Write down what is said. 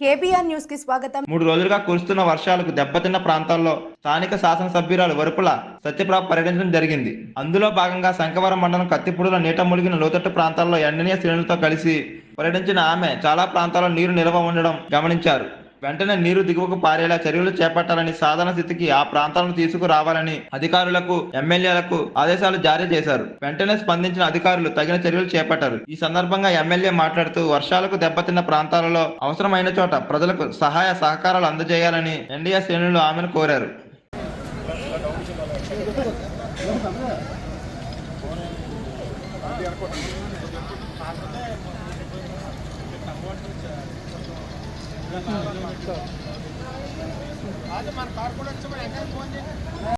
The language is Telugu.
కేబీఆర్ న్యూస్కి స్వాగతం. మూడు రోజులుగా కురుస్తున్న వర్షాలకు దెబ్బతిన్న ప్రాంతాల్లో స్థానిక శాసనసభ్యురాలు వరుపుల సత్యప్రభ పర్యటించడం జరిగింది. అందులో భాగంగా శంకవరం మండలం కత్తిపూడిలో నీట మునిగిన లోతట్టు ప్రాంతాల్లో ఎండనీయ శ్రేణులతో కలిసి పర్యటించిన ఆమె చాలా ప్రాంతాల్లో నీరు నిల్వ ఉండడం గమనించారు. వెంటనే నీరు దిగువకు పారేలా చర్యలు చేపట్టాలని సాధారణ స్థితికి ఆ ప్రాంతాలను తీసుకురావాలని అధికారులకు ఎమ్మెల్యేలకు ఆదేశాలు జారీ చేశారు. వెంటనే స్పందించిన అధికారులు తగిన చర్యలు చేపట్టారు. ఈ సందర్భంగా ఎమ్మెల్యే మాట్లాడుతూ వర్షాలకు దెబ్బతిన్న ప్రాంతాలలో అవసరమైన చోట ప్రజలకు సహాయ సహకారాలు అందజేయాలని ఎన్డీఏ శ్రేణులు ఆమెను కోరారు. మన వచ్చి మన ఎక్కడ ఫోన్ చేయండి.